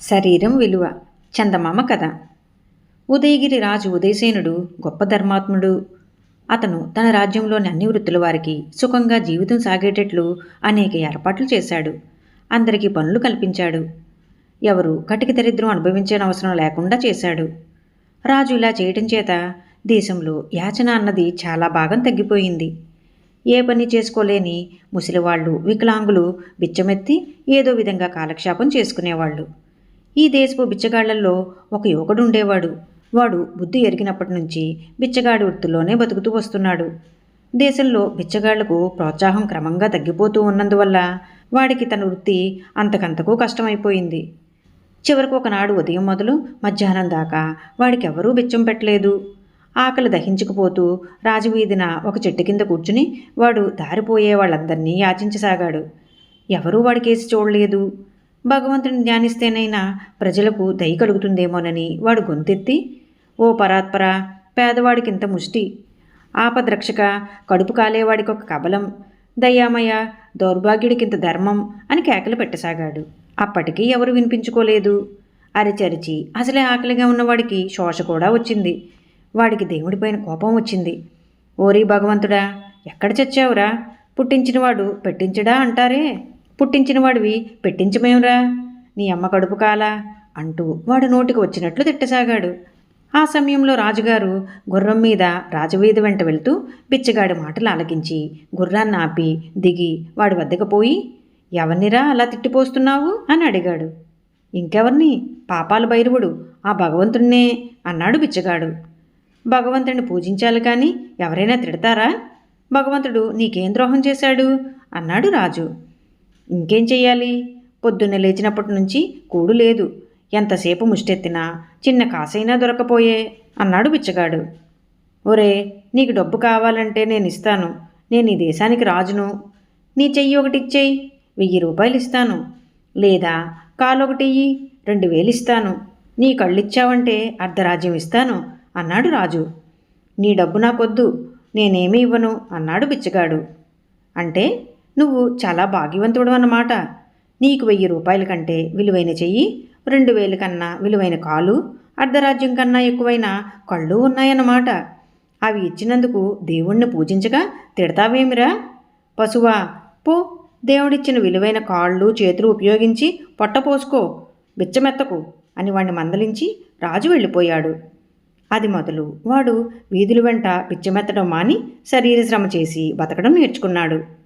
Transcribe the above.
శరీరం విలువ చందమామ కథ. ఉదయగిరి రాజు ఉదయసేనుడు గొప్ప ధర్మాత్ముడు. అతను తన రాజ్యంలోని అన్ని వృత్తుల వారికి సుఖంగా జీవితం సాగేటట్లు అనేక ఏర్పాట్లు చేశాడు. అందరికీ పనులు కల్పించాడు. ఎవరు కటిక దరిద్రం అనుభవించనవసరం లేకుండా చేశాడు. రాజు ఇలా చేయటం చేత దేశంలో యాచన అన్నది చాలా భాగం తగ్గిపోయింది. ఏ పని చేసుకోలేని ముసలివాళ్ళు వికలాంగులు బిచ్చమెత్తి ఏదో విధంగా కాలక్షేపం చేసుకునేవాళ్ళు. ఈ దేశపు బిచ్చగాళ్ళలో ఒక యువకుడు ఉండేవాడు. వాడు బుద్ధి ఎరిగినప్పటి నుంచి బిచ్చగాడి వృత్తిలోనే బతుకుతూ వస్తున్నాడు. దేశంలో బిచ్చగాళ్ళకు ప్రోత్సాహం క్రమంగా తగ్గిపోతూ ఉన్నందువల్ల వాడికి తన వృత్తి అంతకంతకు కష్టమైపోయింది. చివరకు ఒకనాడు ఉదయం మొదలు మధ్యాహ్నం దాకా వాడికెవరూ బిచ్చం పెట్టలేదు. ఆకలి దహించుకుపోతూ రాజవీధిన ఒక చెట్టు కింద కూర్చుని వాడు దారిపోయే వాళ్ళందరినీ యాచించసాగాడు. ఎవరూ వాడికేసి చూడలేదు. భగవంతుని ధ్యానిస్తేనైనా ప్రజలకు దయ కలుగుతుందేమోనని వాడు గొంతెత్తి ఓ పరాత్పర పేదవాడికింత ముష్టి. ఆపద్రక్షక కడుపు కాలేవాడికి ఒక కబలం. దయ్యామయ దౌర్భాగ్యుడికింత ధర్మం అని కేకలు పెట్టసాగాడు. అప్పటికీ ఎవరు వినిపించుకోలేదు. అరిచరిచి అసలే ఆకలిగా ఉన్నవాడికి శోష కూడా వచ్చింది. వాడికి దేవుడిపైన కోపం వచ్చింది. ఓరి భగవంతుడా ఎక్కడ చచ్చావురా? పుట్టించినవాడు పెట్టించడా అంటారే? పుట్టించినవాడివి పెట్టించమేంరా నీ అమ్మ కడుపు కాలా? అంటూ వాడు నోటికి వచ్చినట్లు తిట్టసాగాడు. ఆ సమయంలో రాజుగారు గుర్రం మీద రాజవీధి వెంట వెళ్తూ బిచ్చగాడి మాటలు ఆలకించి గుర్రాన్ని ఆపి దిగి వాడి వద్దకు పోయి ఎవరినిరా అలా తిట్టిపోస్తున్నావు? అని అడిగాడు. ఇంకెవర్ని? పాపాల భైరవుడు ఆ భగవంతుణ్ణే అన్నాడు బిచ్చగాడు. భగవంతుడిని పూజించాలి కానీ ఎవరైనా తిడతారా? భగవంతుడు నీకేం ద్రోహం చేశాడు? అన్నాడు రాజు. ఇంకేం చెయ్యాలి? పొద్దున్న లేచినప్పటి నుంచి కూడు లేదు. ఎంతసేపు ముష్టెత్తినా చిన్న కాసైనా దొరకపోయే అన్నాడు బిచ్చగాడు. ఒరే నీకు డబ్బు కావాలంటే నేను ఇస్తాను నేను ఈ దేశానికి రాజును. నీ చెయ్యి ఒకటి ఇచ్చేయి. వెయ్యి రూపాయలు ఇస్తాను. లేదా కాలు ఒకటి ఇయ్యి. రెండు వేలు ఇస్తాను. నీ కళ్ళిచ్చావంటే అర్ధరాజ్యం ఇస్తాను అన్నాడు రాజు. నీ డబ్బు నాకొద్దు. నేనేమీ ఇవ్వను అన్నాడు బిచ్చగాడు. అంటే నువ్వు చాలా భాగ్యవంతుడు అన్నమాట. నీకు వెయ్యి రూపాయల కంటే విలువైన చెయ్యి రెండు వేల కన్నా విలువైన కాలు అర్ధరాజ్యం కన్నా ఎక్కువైన కళ్ళు ఉన్నాయన్నమాట. అవి ఇచ్చినందుకు దేవుణ్ణి పూజించగా తిడతావేమిరా? పశువా పో దేవుడిచ్చిన విలువైన కాళ్ళు చేతులు ఉపయోగించి పొట్ట పోసుకో బిచ్చమెత్తకు అని వాణ్ణి మందలించి రాజు వెళ్ళిపోయాడు. అది మొదలు వాడు వీధుల వెంట పిచ్చమెత్తడం మాని శరీర శ్రమ చేసి బతకడం నేర్చుకున్నాడు.